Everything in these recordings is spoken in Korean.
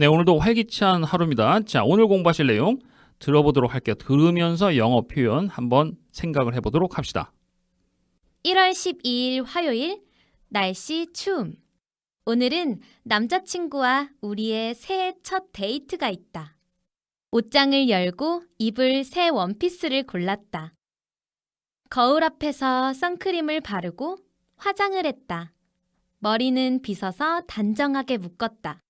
네, 오늘도 활기찬 하루입니다. 자, 오늘 공부하실 내용 들어보도록 할게요. 들으면서 영어 표현 한번 생각을 해보도록 합시다. 1월 12일 화요일 날씨 추움. 오늘은 남자친구와 우리의 새해 첫 데이트가 있다. 옷장을 열고 입을 새 원피스를 골랐다. 거울 앞에서 선크림을 바르고 화장을 했다. 머리는 빗어서 단정하게 묶었다.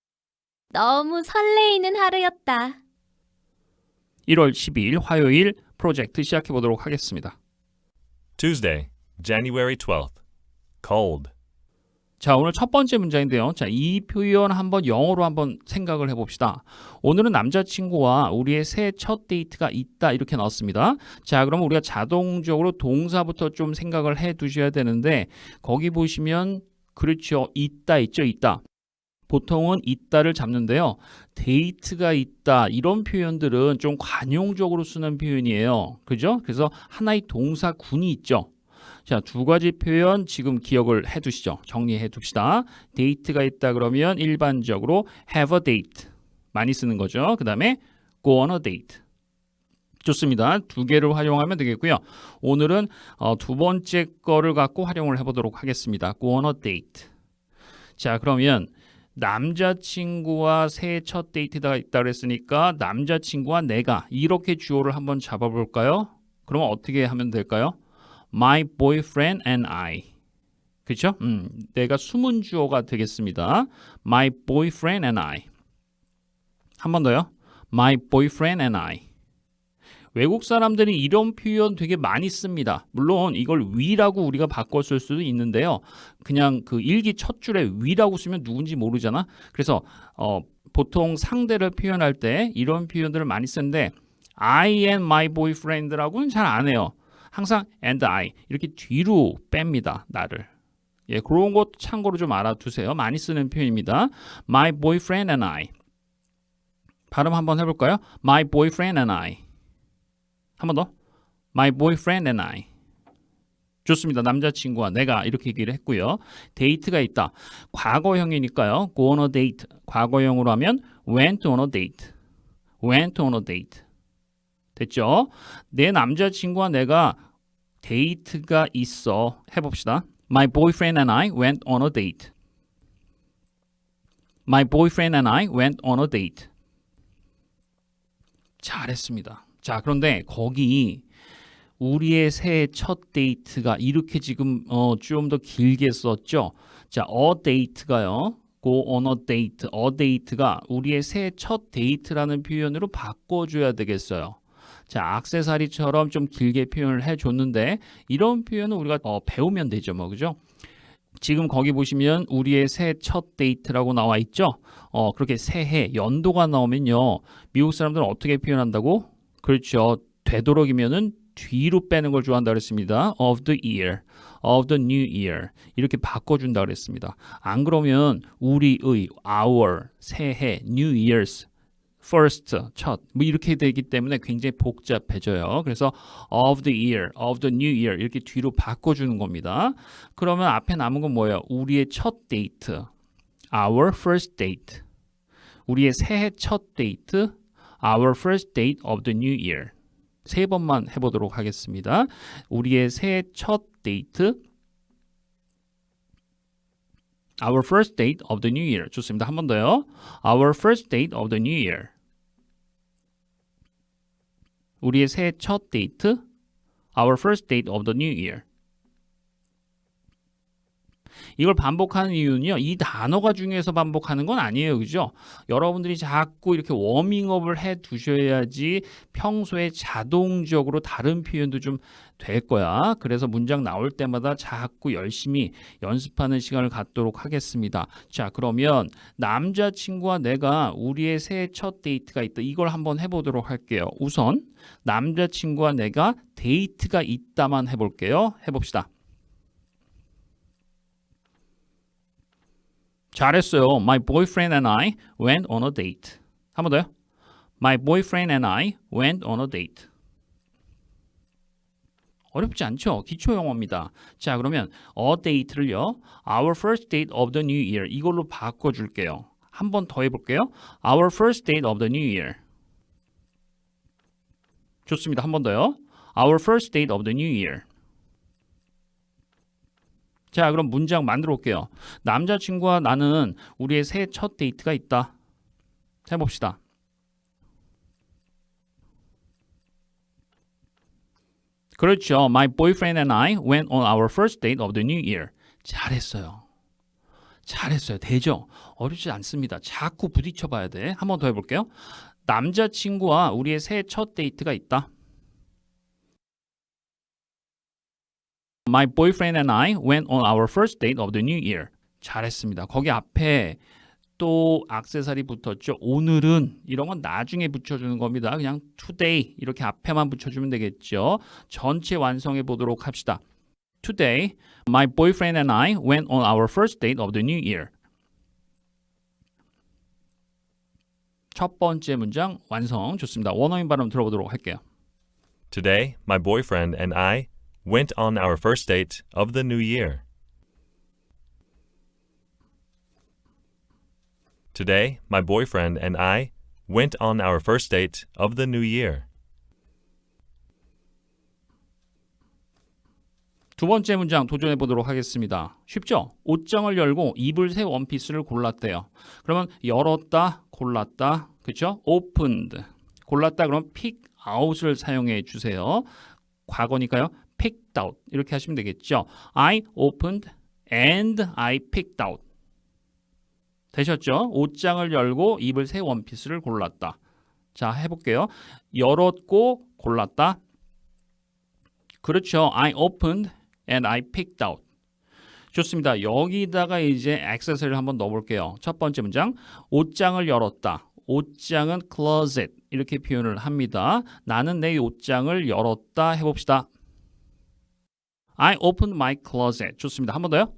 너무 설레이는 하루였다. 1월 12일 화요일 프로젝트 시작해 보도록 하겠습니다. Tuesday, January 12th. Cold. 자, 오늘 첫 번째 문장인데요. 자, 이 표현 한번 영어로 한번 생각을 해봅시다. 오늘은 남자친구와 우리의 새 첫 데이트가 있다. 이렇게 나왔습니다. 자, 그러면 우리가 자동적으로 동사부터 좀 생각을 해 두셔야 되는데, 거기 보시면, 그렇죠. 있다, 있죠, 있다. 보통은 있다를 잡는데요. 데이트가 있다. 이런 표현들은 좀 관용적으로 쓰는 표현이에요. 그죠? 그래서 하나의 동사군이 있죠. 자, 두 가지 표현 지금 기억을 해 두시죠. 정리해 둡시다. 데이트가 있다 그러면 일반적으로 have a date 많이 쓰는 거죠. 그 다음에 go on a date. 좋습니다. 두 개를 활용하면 되겠고요. 오늘은 어, 두 번째 거를 갖고 활용을 해 보도록 하겠습니다. go on a date. 자, 그러면 남자친구와 새해 첫 데이트가 있다 그랬으니까 남자친구와 내가 이렇게 주어를 한번 잡아 볼까요? 그러면 어떻게 하면 될까요? my boyfriend and I. 그렇죠? 음, 내가 숨은 주어가 되겠습니다. my boyfriend and I. 한 번 더요. my boyfriend and I. 외국 사람들이 이런 표현 되게 많이 씁니다. 물론 이걸 we라고 우리가 바꿨을 수도 있는데요. 그냥 그 일기 첫 줄에 we라고 쓰면 누군지 모르잖아. 그래서 어, 보통 상대를 표현할 때 이런 표현들을 많이 쓰는데 I and my boyfriend라고는 잘 안 해요. 항상 and I 이렇게 뒤로 뺍니다. 나를. 예, 그런 것 참고로 좀 알아두세요. 많이 쓰는 표현입니다. My boyfriend and I. 발음 한번 해볼까요? My boyfriend and I. 한 번 더. My boyfriend and I. 좋습니다. 남자친구와 내가 이렇게 얘기를 했고요. 데이트가 있다. 과거형이니까요. go on a date. 과거형으로 하면 went on a date. went on a date. 됐죠? 내 남자친구와 내가 데이트가 있어. 해봅시다. My boyfriend and I went on a date. My boyfriend and I went on a date. 잘했습니다. 자, 그런데 거기 우리의 새해 첫 데이트가 이렇게 지금 어, 좀 더 길게 썼죠. 자, a date가요. go on a date, a date가 우리의 새해 첫 데이트라는 표현으로 바꿔줘야 되겠어요. 자, 악세사리처럼 좀 길게 표현을 해줬는데 이런 표현은 우리가 어, 배우면 되죠, 뭐 그죠? 지금 거기 보시면 우리의 새해 첫 데이트라고 나와 있죠. 어, 그렇게 새해 연도가 나오면요, 미국 사람들은 어떻게 표현한다고? 그렇죠. 되도록이면은 뒤로 빼는 걸 좋아한다 그랬습니다. of the year, of the new year 이렇게 바꿔준다 그랬습니다. 안 그러면 우리의 our 새해 new years first 첫 뭐 이렇게 되기 때문에 굉장히 복잡해져요. 그래서 of the year, of the new year 이렇게 뒤로 바꿔주는 겁니다. 그러면 앞에 남은 건 뭐예요? 우리의 첫 데이트, our first date. 우리의 새해 첫 데이트, our first date of the new year. 세 번만 해보도록 하겠습니다. 우리의 새해 첫 데이트, Our first date of the new year. 좋습니다. 한 번 더요. Our first date of the new year. 우리의 새해 첫 데이트. Our first date of the new year. 이걸 반복하는 이유는요. 이 단어가 중요해서 반복하는 건 아니에요. 그죠? 여러분들이 자꾸 이렇게 워밍업을 해 두셔야지 평소에 자동적으로 다른 표현도 좀 될 거야. 그래서 문장 나올 때마다 자꾸 열심히 연습하는 시간을 갖도록 하겠습니다. 자, 그러면 남자친구와 내가 우리의 새해 첫 데이트가 있다. 이걸 한번 해보도록 할게요. 우선 남자친구와 내가 데이트가 있다만 해볼게요. 해봅시다. 잘했어요. My boyfriend and I went on a date. 한 번 더요. My boyfriend and I went on a date. 어렵지 않죠? 기초 영어입니다. 자, 그러면 a date를요. Our first date of the new year 이걸로 바꿔 줄게요. 한 번 더 해 볼게요. Our first date of the new year. 좋습니다. 한 번 더요. Our first date of the new year. 자, 그럼 문장 만들어 볼게요. 남자친구와 나는 우리의 새해 첫 데이트가 있다. 해봅시다. 그렇죠. My boyfriend and I went on our first date of the new year. 잘했어요. 잘했어요. 되죠? 어렵지 않습니다. 자꾸 부딪혀 봐야 돼. 한 번 더 해볼게요. 남자친구와 우리의 새해 첫 데이트가 있다. My boyfriend and I went on our first date of the new year. 잘했습니다. 거기 앞에 또 악세사리 붙었죠. 오늘은 이런 건 나중에 붙여주는 겁니다. 그냥 today 이렇게 앞에만 붙여주면 되겠죠. 전체 완성해 보도록 합시다. Today, my boyfriend and I went on our first date of the new year. 첫 번째 문장 완성 좋습니다. 원어민 발음 들어보도록 할게요. Today, my boyfriend and I went on our first date of the new year. Today, my boyfriend and I went on our first date of the new year. 두 번째 문장 도전해 보도록 하겠습니다. 쉽죠? 옷장을 열고 입을 새 원피스를 골랐대요. 그러면 열었다, 골랐다, 그렇죠? opened. 골랐다 그러면 pick out을 사용해 주세요. 과거니까요. Out 이렇게 하시면 되겠죠. I opened and I picked out. 되셨죠? 옷장을 열고 입을 새 원피스를 골랐다. 자, 해볼게요. 열었고 골랐다. 그렇죠. I opened and I picked out. 좋습니다. 여기다가 이제 액세서리를 한번 넣어볼게요. 첫 번째 문장, 옷장을 열었다. 옷장은 closet 이렇게 표현을 합니다. 나는 내 옷장을 열었다 해봅시다. I opened my closet. 좋습니다. 한 번 더요.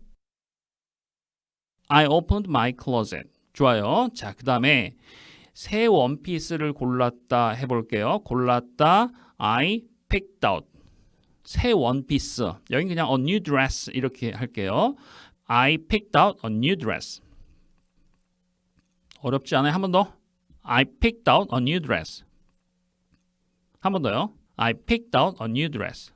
I opened my closet. 좋아요. 자, 그 다음에 새 원피스를 골랐다 해볼게요. 골랐다. I picked out. 새 원피스. 여기 그냥 a new dress 이렇게 할게요. I picked out a new dress. 어렵지 않아요? 한 번 더. I picked out a new dress. 한 번 더요. I picked out a new dress.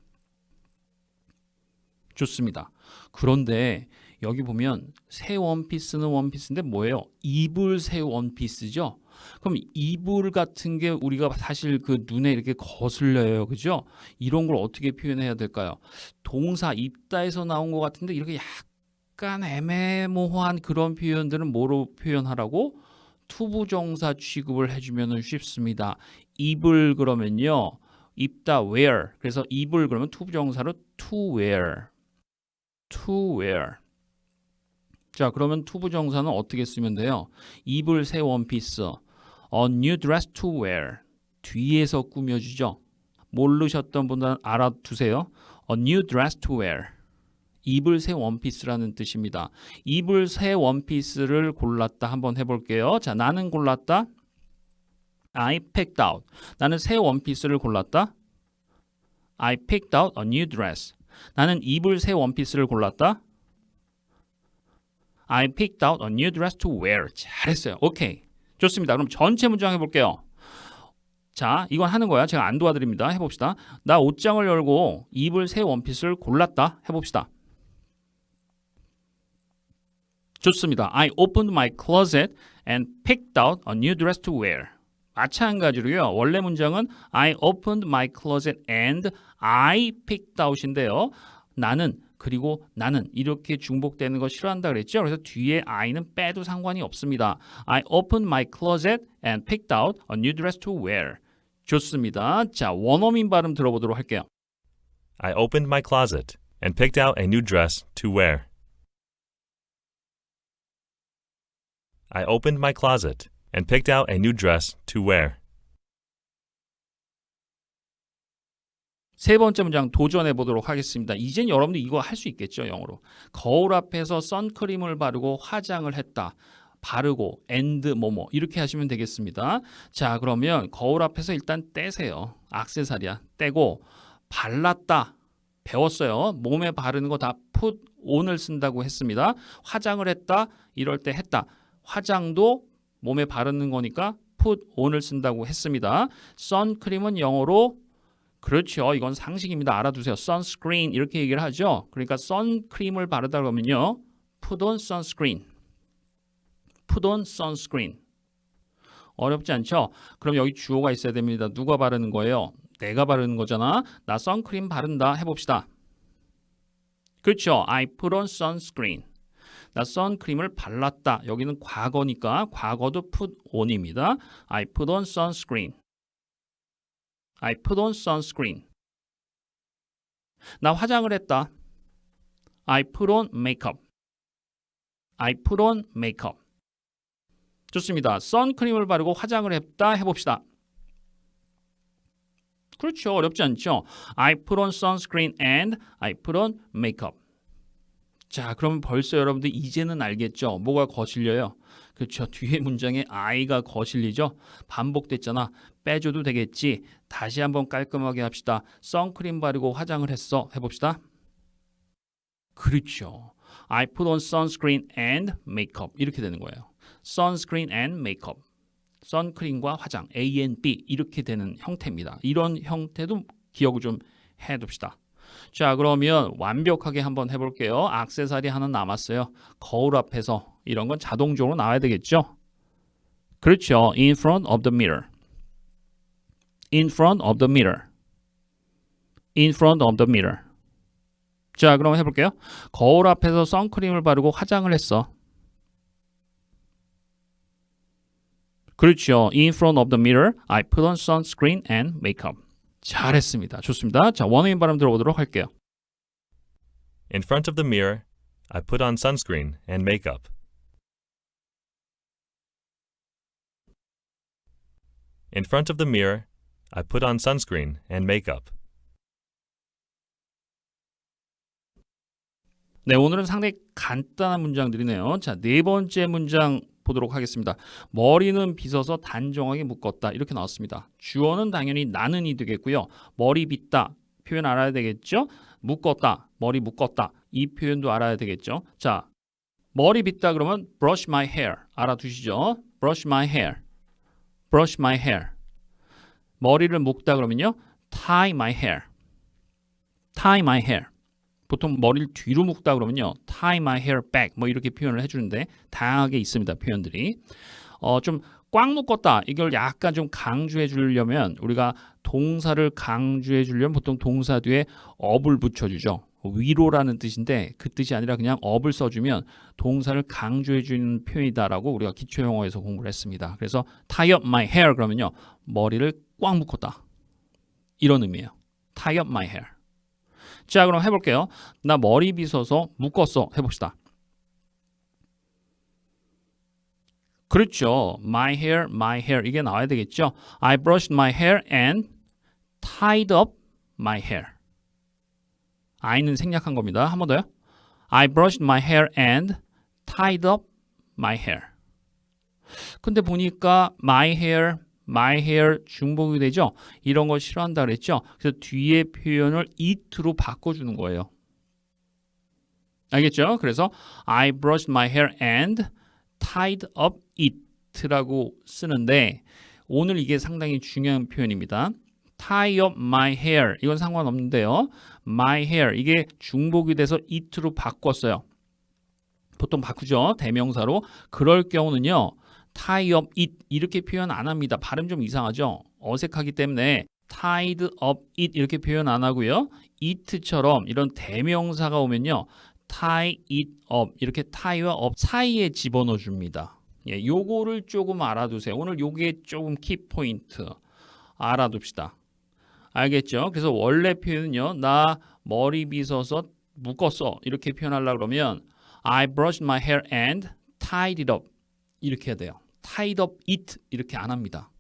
좋습니다. 그런데 여기 보면 새 원피스는 원피스인데 뭐예요? 이불 새 원피스죠? 그럼 이불 같은 게 우리가 사실 그 눈에 이렇게 거슬려요. 그죠? 이런 걸 어떻게 표현해야 될까요? 동사 입다에서 나온 것 같은데 이렇게 약간 애매모호한 그런 표현들은 뭐로 표현하라고? 투부정사 취급을 해주면 쉽습니다. 입을 그러면요. 입다 wear. 그래서 입을 그러면 투부정사로 to wear. To wear. 자, 그러면 투부정사는 어떻게 쓰면 돼요? 입을 새 원피스. A new dress to wear. 뒤에서 꾸며주죠. 모르셨던 분들은 알아두세요. A new dress to wear. 입을 새 원피스라는 뜻입니다. 입을 새 원피스를 골랐다 한번 해볼게요. 자, 나는 골랐다. I picked out. 나는 새 원피스를 골랐다. I picked out a new dress. 나는 입을 새 원피스를 골랐다. I picked out a new dress to wear. 잘했어요. 오케이. 좋습니다. 그럼 전체 문장 해볼게요. 자, 이건 하는 거야. 제가 안 도와드립니다. 해봅시다. 나 옷장을 열고 입을 새 원피스를 골랐다. 해봅시다. 좋습니다. I opened my closet and picked out a new dress to wear. 마찬가지로요. 원래 문장은 I opened my closet and I picked out인데요. 나는 그리고 나는 이렇게 중복되는 거 싫어한다 그랬죠. 그래서 뒤에 I는 빼도 상관이 없습니다. I opened my closet and picked out a new dress to wear. 좋습니다. 자, 원어민 발음 들어보도록 할게요. I opened my closet and picked out a new dress to wear. I opened my closet and picked out a new dress to wear. 세 번째 문장 도전해 보도록 하겠습니다. 이젠 여러분들 이거 할 수 있겠죠, 영어로. 거울 앞에서 선크림을 바르고 화장을 했다. 바르고 and 뭐뭐 이렇게 하시면 되겠습니다. 자, 그러면 거울 앞에서 일단 떼세요. 악세사리야. 떼고 발랐다. 배웠어요. 몸에 바르는 거 다 put on을 쓴다고 했습니다. 화장을 했다. 이럴 때 했다. 화장도 몸에 바르는 거니까 put on을 쓴다고 했습니다. 선크림은 영어로 그렇죠. 이건 상식입니다. 알아두세요. sunscreen 이렇게 얘기를 하죠. 그러니까 선크림을 바르다 그러면요. put on sunscreen. put on sunscreen. 어렵지 않죠? 그럼 여기 주어가 있어야 됩니다. 누가 바르는 거예요? 내가 바르는 거잖아. 나 선크림 바른다 해봅시다. 그렇죠. I put on sunscreen. 나 선크림을 발랐다. 여기는 과거니까 과거도 put on입니다. I put on sunscreen. I put on sunscreen. 나 화장을 했다. I put on makeup. I put on makeup. 좋습니다. 선크림을 바르고 화장을 했다 해봅시다. 그렇죠. 어렵지 않죠. I put on sunscreen and I put on makeup. 자, 그러면 벌써 여러분들 이제는 알겠죠? 뭐가 거슬려요? 그렇죠. 뒤에 문장에 I가 거슬리죠? 반복됐잖아. 빼줘도 되겠지. 다시 한번 깔끔하게 합시다. 선크림 바르고 화장을 했어. 해봅시다. 그렇죠. I put on sunscreen and makeup. 이렇게 되는 거예요. sunscreen and makeup. 선크림과 화장 A and B 이렇게 되는 형태입니다. 이런 형태도 기억을 좀 해둡시다. 자 그러면 완벽하게 한번 해볼게요. 악세사리 하나 남았어요. 거울 앞에서 이런 건 자동적으로 나와야 되겠죠? 그렇죠. In front of the mirror. In front of the mirror. In front of the mirror. 자 그럼 해볼게요. 거울 앞에서 선크림을 바르고 화장을 했어. 그렇죠. In front of the mirror, I put on sunscreen and makeup. 잘했습니다. 좋습니다. 자, 원어민 발음 들어보도록 할게요. In front of the mirror, I put on sunscreen and makeup. In front of the mirror, I put on sunscreen and makeup. 네, 오늘은 상당히 간단한 문장들이네요. 자, 네 번째 문장 보도록 하겠습니다. 머리는 빗어서 단정하게 묶었다. 이렇게 나왔습니다. 주어는 당연히 나는이 되겠고요. 머리 빗다 표현 알아야 되겠죠? 묶었다. 머리 묶었다. 이 표현도 알아야 되겠죠? 자, 머리 빗다 그러면 brush my hair. 알아두시죠? brush my hair. brush my hair. 머리를 묶다 그러면요. tie my hair. tie my hair. 보통 머리를 뒤로 묶다 그러면요. tie my hair back 뭐 이렇게 표현을 해주는데 다양하게 있습니다. 표현들이. 어, 좀 꽉 묶었다. 이걸 약간 좀 강조해 주려면 우리가 동사를 강조해 주려면 보통 동사 뒤에 업을 붙여주죠. 위로라는 뜻인데 그 뜻이 아니라 그냥 업을 써주면 동사를 강조해 주는 표현이다라고 우리가 기초 영어에서 공부를 했습니다. 그래서 tie up my hair 그러면요. 머리를 꽉 묶었다. 이런 의미예요. tie up my hair. 자, 그럼 해볼게요. 나 머리 빗어서 묶었어. 해봅시다. 그렇죠. My hair, my hair 이게 나와야 되겠죠. I brushed my hair and tied up my hair. I는 생략한 겁니다. 한 번 더요. I brushed my hair and tied up my hair. 근데 보니까 my hair, my hair 중복이 되죠. 이런 거 싫어한다 그랬죠. 그래서 뒤에 표현을 it로 바꿔주는 거예요. 알겠죠? 그래서 I brushed my hair and tied up it라고 쓰는데 오늘 이게 상당히 중요한 표현입니다. tie up my hair 이건 상관없는데요. my hair 이게 중복이 돼서 it로 바꿨어요. 보통 바꾸죠. 대명사로. 그럴 경우는요. Tie up it 이렇게 표현 안 합니다. 발음 좀 이상하죠. 어색하기 때문에 tied up it 이렇게 표현 안 하고요. it처럼 이런 대명사가 오면요. tie it up 이렇게 tie와 up 사이에 집어넣어 줍니다. 예, 요거를 조금 알아두세요. 오늘 요게 조금 키 포인트 알아둡시다. 알겠죠? 그래서 원래 표현은요. 나 머리 빗어서 묶었어. 이렇게 표현하려고 그러면 I brushed my hair and tied it up. 이렇게 해야 돼요. Tied up it 이렇게 안 합니다.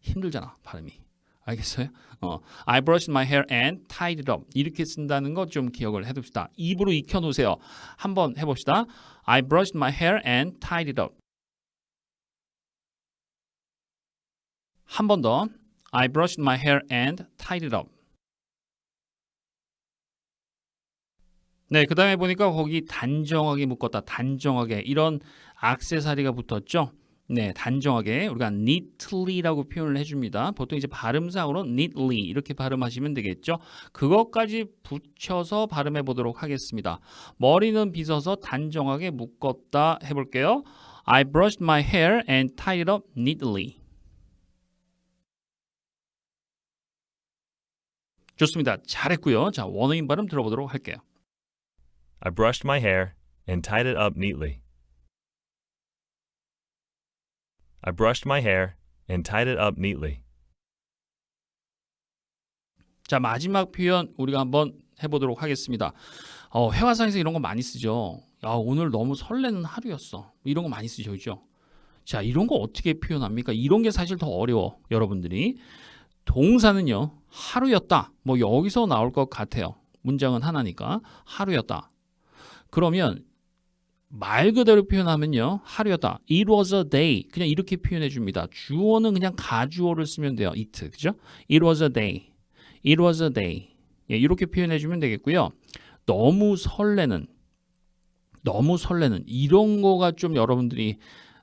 힘들잖아, 발음이. 알겠어요? 어, I brushed my hair and tied it up. 이렇게 쓴다는 거 좀 기억을 해 둡시다. 입으로 익혀 놓으세요. 한번 해 봅시다. I brushed my hair and tied it up. 한 번 더. I brushed my hair and tied it up. 네, 그 다음에 보니까 거기 단정하게 묶었다. 단정하게. 이런 악세사리가 붙었죠. 네, 단정하게 우리가 neatly라고 표현을 해줍니다. 보통 이제 발음상으로 neatly 이렇게 발음하시면 되겠죠. 그것까지 붙여서 발음해 보도록 하겠습니다. 머리는 빗어서 단정하게 묶었다 해볼게요. I brushed my hair and tied it up neatly. 좋습니다. 잘했고요. 자, 원어민 발음 들어보도록 할게요. I brushed my hair and tied it up neatly. I brushed my hair and tied it up neatly. 자 마지막 표현 우리가 한번 해보도록 하겠습니다. 어, 회화상에서 이런 거 많이 쓰죠. 야 오늘 너무 설레는 하루였어. 이런 거 많이 쓰죠, 그죠? 자 이런 거 어떻게 표현합니까? 이런 게 사실 더 어려워, 여러분들이. 동사는요 하루였다. 뭐 여기서 나올 것 같아요. 문장은 하나니까 하루였다. 그러면 말 그대로 표현하면요 하루였다. It was a day. 그냥 이렇게 표현해 줍니다. 주어는 그냥 가주어를 쓰면 돼요. it 그죠? It was a day. It was a day. 예, 이렇게 표현해 주면 되겠고요. 너무 설레는 너무 설레는 이런 거가 좀 여러분들이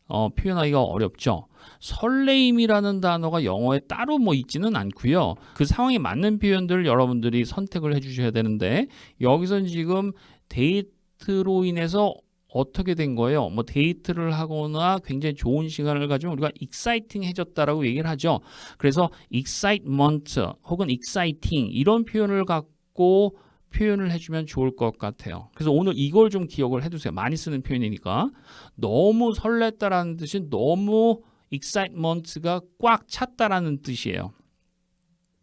어, 표현하기가 어렵죠. 설레임이라는 단어가 영어에 따로 뭐 있지는 않고요. 그 상황에 맞는 표현들 여러분들이 선택을 해 주셔야 되는데 여기선 지금 데이트로 인해서 어떻게 된 거예요? 뭐 데이트를 하거나 굉장히 좋은 시간을 가지면 우리가 exciting해졌다라고 얘기를 하죠. 그래서 excitement 혹은 exciting 이런 표현을 갖고 표현을 해주면 좋을 것 같아요. 그래서 오늘 이걸 좀 기억을 해두세요. 많이 쓰는 표현이니까 너무 설렜다라는 뜻은 너무 excitement가 꽉 찼다라는 뜻이에요.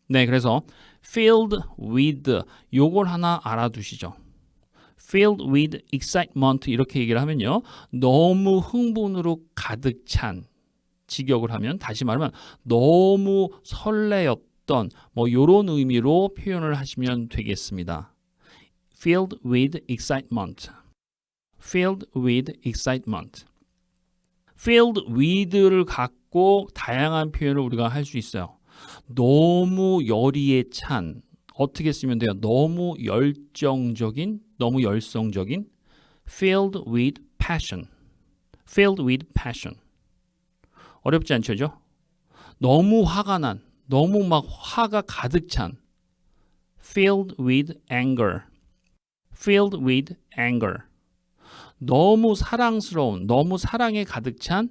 네, 그래서 filled with 요걸 하나 알아두시죠. Filled with excitement 이렇게 얘기를 하면요. 너무 흥분으로 가득 찬 직역을 하면 다시 말하면 너무 설레였던 뭐 요런 의미로 표현을 하시면 되겠습니다. filled with excitement. filled with excitement. filled with를 갖고 다양한 표현을 우리가 할 수 있어요. 너무 열의에 찬 어떻게 쓰면 돼요? 너무 열정적인, 너무 열성적인 filled with passion. filled with passion. 어렵지 않죠? 죠? 너무 화가 난, 너무 막 화가 가득 찬 filled with anger. filled with anger. 너무 사랑스러운, 너무 사랑에 가득 찬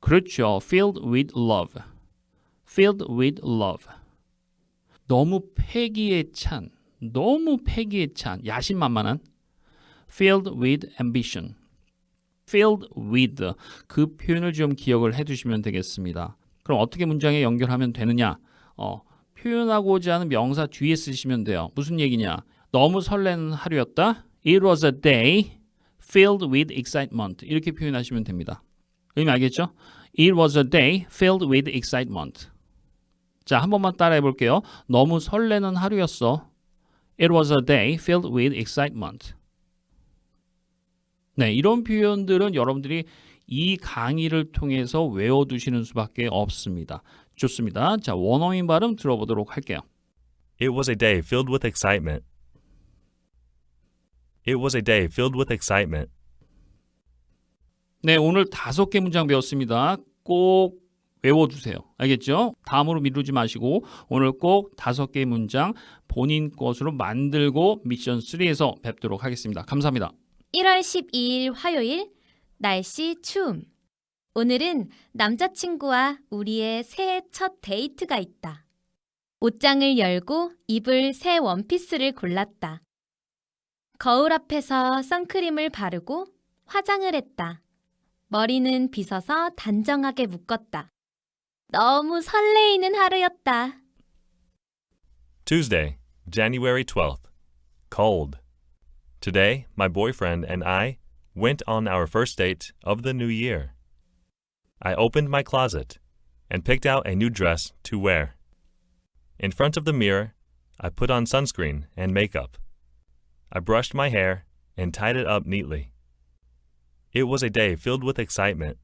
그렇죠. filled with love. filled with love. 너무 패기에 찬, 너무 패기에 찬, 야심만만한 filled with ambition. filled with 그 표현을 좀 기억을 해 두시면 되겠습니다. 그럼 어떻게 문장에 연결하면 되느냐? 어, 표현하고자 하는 명사 뒤에 쓰시면 돼요. 무슨 얘기냐? 너무 설레는 하루였다. It was a day filled with excitement. 이렇게 표현하시면 됩니다. 의미 알겠죠? It was a day filled with excitement. 자, 한 번만 따라해 볼게요. 너무 설레는 하루였어. It was a day filled with excitement. 네, 이런 표현들은 여러분들이 이 강의를 통해서 외워두시는 수밖에 없습니다. 좋습니다. 자, 원어민 발음 들어보도록 할게요. It was a day filled with excitement. It was a day filled with excitement. 네, 오늘 다섯 개 문장 배웠습니다. 꼭 외워두세요. 알겠죠? 다음으로 미루지 마시고 오늘 꼭 다섯 개의 문장 본인 것으로 만들고 미션 3에서 뵙도록 하겠습니다. 감사합니다. 1월 12일 화요일 날씨 추움. 오늘은 남자친구와 우리의 새해 첫 데이트가 있다. 옷장을 열고 입을 새 원피스를 골랐다. 거울 앞에서 선크림을 바르고 화장을 했다. 머리는 빗어서 단정하게 묶었다. 너무 설레이는 하루였다. Tuesday, January 12th. Cold. Today, my boyfriend and I went on our first date of the new year. I opened my closet and picked out a new dress to wear. In front of the mirror, I put on sunscreen and makeup. I brushed my hair and tied it up neatly. It was a day filled with excitement